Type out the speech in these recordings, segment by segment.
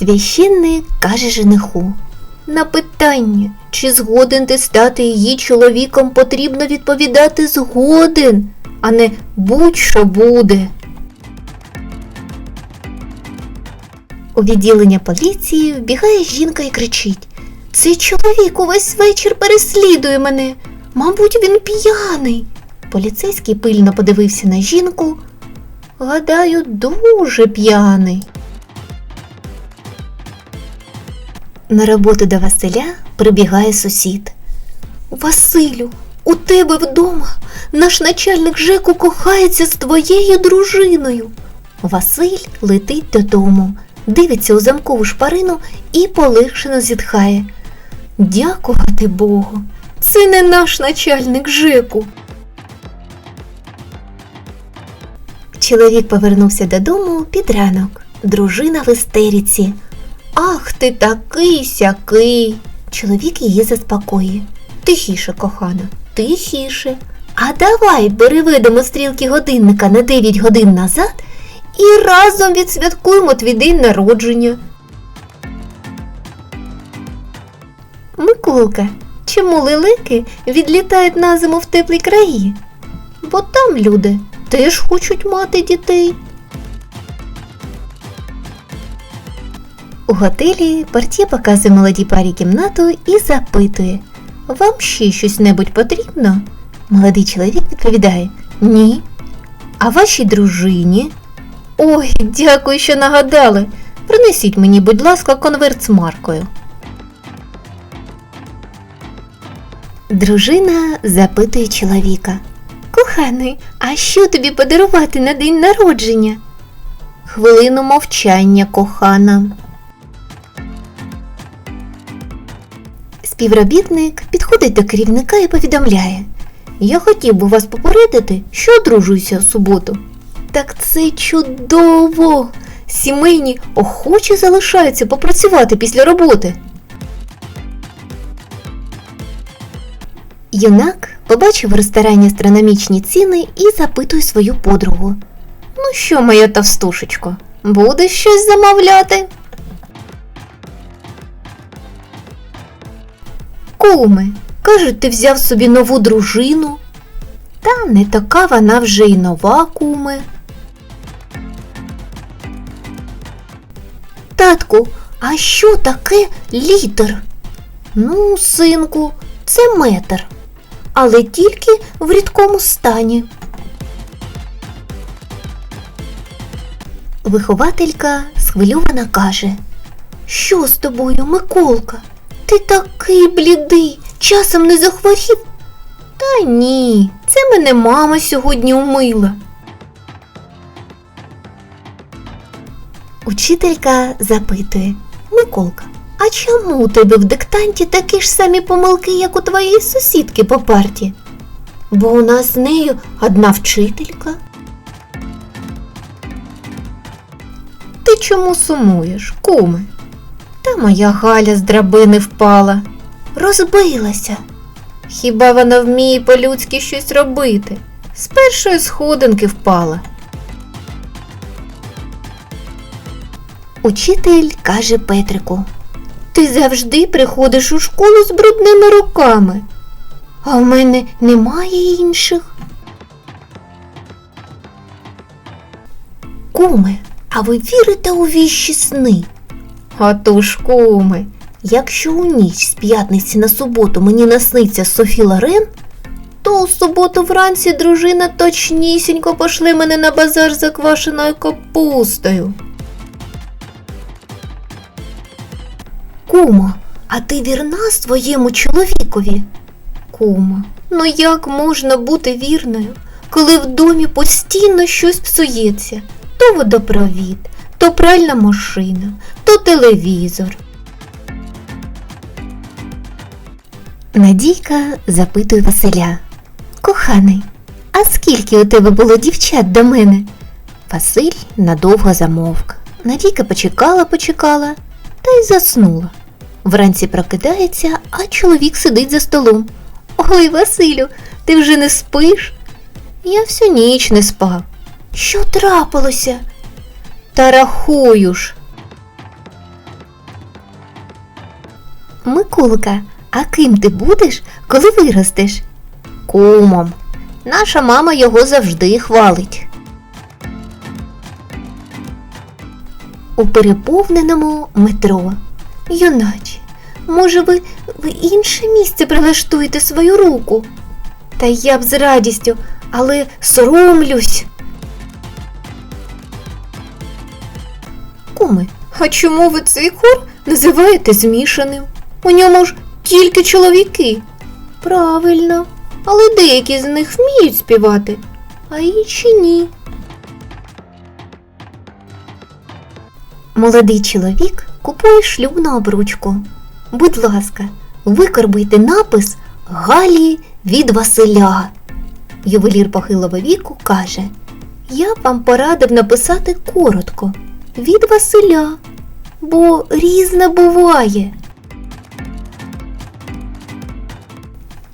Священник каже жениху. На питання, чи згоден ти стати її чоловіком, потрібно відповідати згоден, а не будь-що буде. У відділення поліції вбігає жінка і кричить: Цей чоловік увесь вечір переслідує мене. Мабуть, він п'яний. Поліцейський пильно подивився на жінку. Гадаю, дуже п'яний. На роботу до Василя прибігає сусід. Василю, у тебе вдома наш начальник Жеку кохається з твоєю дружиною. Василь летить додому, дивиться у замкову шпарину і полегшено зітхає. Дякувати Богу, це не наш начальник Жеку. Чоловік повернувся додому під ранок. Дружина в істериці. Ах ти такий сякий. Чоловік її заспокоює. Тихіше, кохана, тихіше. А давай переведемо стрілки годинника на 9 годин назад і разом відсвяткуємо твій день народження. Миколка, чому лелеки відлітають на зиму в теплі краї? Бо там люди теж хочуть мати дітей. У готелі портє показує молодій парі кімнату і запитує Вам ще щось небудь потрібно? Молодий чоловік відповідає Ні. А вашій дружині? Ой, дякую, що нагадали. Принесіть мені, будь ласка, конверт з маркою. Дружина запитує чоловіка. Коханий, а що тобі подарувати на день народження? Хвилину мовчання, кохана. Співробітник підходить до керівника і повідомляє. Я хотів би вас попередити, що одружуюся в суботу. Так це чудово! Сімейні охоче залишаються попрацювати після роботи. Юнак побачив в ресторані астрономічні ціни і запитує свою подругу. Ну що, моя товстушечко, будеш щось замовляти? Куме, кажуть, ти взяв собі нову дружину. Та не така вона вже й нова, куме. Татку, а що таке літр? Ну, синку, це метр, але тільки в рідкому стані. Вихователька схвильована каже, що з тобою, Миколка? Ти такий блідий, часом не захворів? Та ні, це мене мама сьогодні умила. Учителька запитує Миколка, а чому у тебе в диктанті такі ж самі помилки, як у твоєї сусідки по парті? Бо у нас з нею одна вчителька. Ти чому сумуєш, куме? Та моя Галя з драбини впала, розбилася. Хіба вона вміє по-людськи щось робити? З першої сходинки впала. Учитель каже Петрику, ти завжди приходиш у школу з брудними руками, а в мене немає інших. Куме, а ви вірите у віщі сни? А то ж, куме, якщо у ніч з п'ятниці на суботу мені насниться Софі Лорен, то у суботу вранці дружина точнісінько пошле мене на базар за квашеною капустою. Кума, а ти вірна своєму чоловікові? Кума, ну як можна бути вірною, коли в домі постійно щось псується? То водопровід, то пральна машина, то телевізор. Надійка запитує Василя. Коханий, а скільки у тебе було дівчат до мене? Василь надовго замовк. Надійка почекала, почекала та й заснула. Вранці прокидається, а чоловік сидить за столом. Ой, Василю, ти вже не спиш? Я всю ніч не спав. Що трапилося? Та рахую ж. Миколка, а ким ти будеш, коли виростеш? Кумом. Наша мама його завжди хвалить. У переповненому метро. Юначе, може ви в інше місце прилаштуєте свою руку? Та я б з радістю, але соромлюсь. Куми, а чому ви цей хор називаєте змішаним? У ньому ж тільки чоловіки. Правильно, але деякі з них вміють співати, а інші ні. Молодий чоловік купує шлюбну обручку. Будь ласка, викорбуйте напис Галі від Василя. Ювелір похилого віку каже: Я вам порадив написати коротко від Василя, бо різне буває.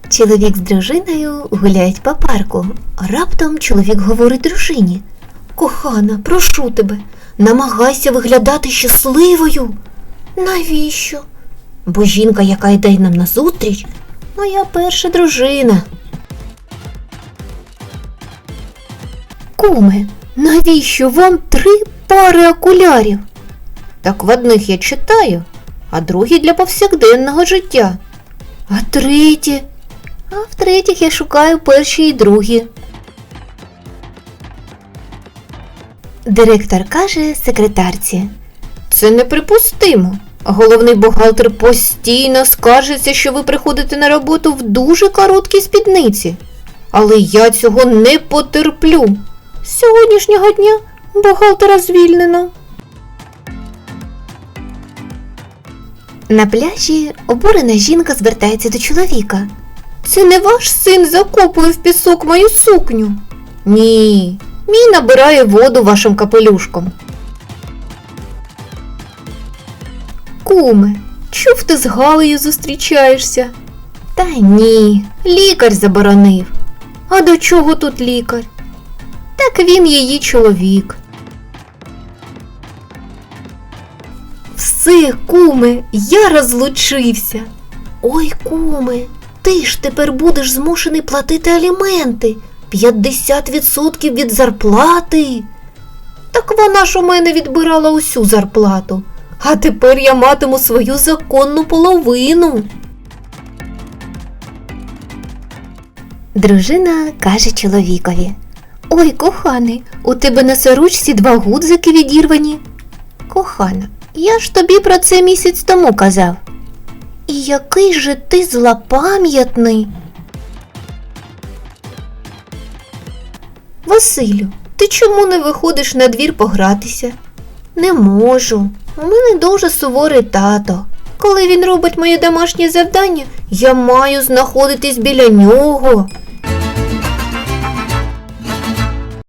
Чоловік з дружиною гуляють по парку. Раптом чоловік говорить дружині: Кохана, прошу тебе, намагайся виглядати щасливою. Навіщо? Бо жінка, яка йде нам назустріч, моя перша дружина. Куме, навіщо вам три пари окулярів? Так в одних я читаю, а другі для повсякденного життя. А треті? А в третіх я шукаю перші і другі. Директор каже секретарці. Це неприпустимо. Головний бухгалтер постійно скаржиться, що ви приходите на роботу в дуже короткій спідниці. Але я цього не потерплю. З сьогоднішнього дня бухгалтера звільнено. На пляжі обурена жінка звертається до чоловіка. Це не ваш син закопує в пісок мою сукню? Ні, мій набирає воду вашим капелюшком. Куме, чув ти з Галею зустрічаєшся? Та ні, лікар заборонив. А до чого тут лікар? Так він її чоловік. Все, куме, я розлучився. Ой, куме, ти ж тепер будеш змушений платити аліменти 50% від зарплати. Так вона ж у мене відбирала усю зарплату, а тепер я матиму свою законну половину. Дружина каже чоловікові. Ой, коханий, у тебе на сорочці два гудзики відірвані. Кохана, я ж тобі про це місяць тому казав. І який же ти злопам'ятний. Василю, ти чому не виходиш на двір погратися? Не можу. У мене дуже суворий тато. Коли він робить моє домашнє завдання, я маю знаходитись біля нього.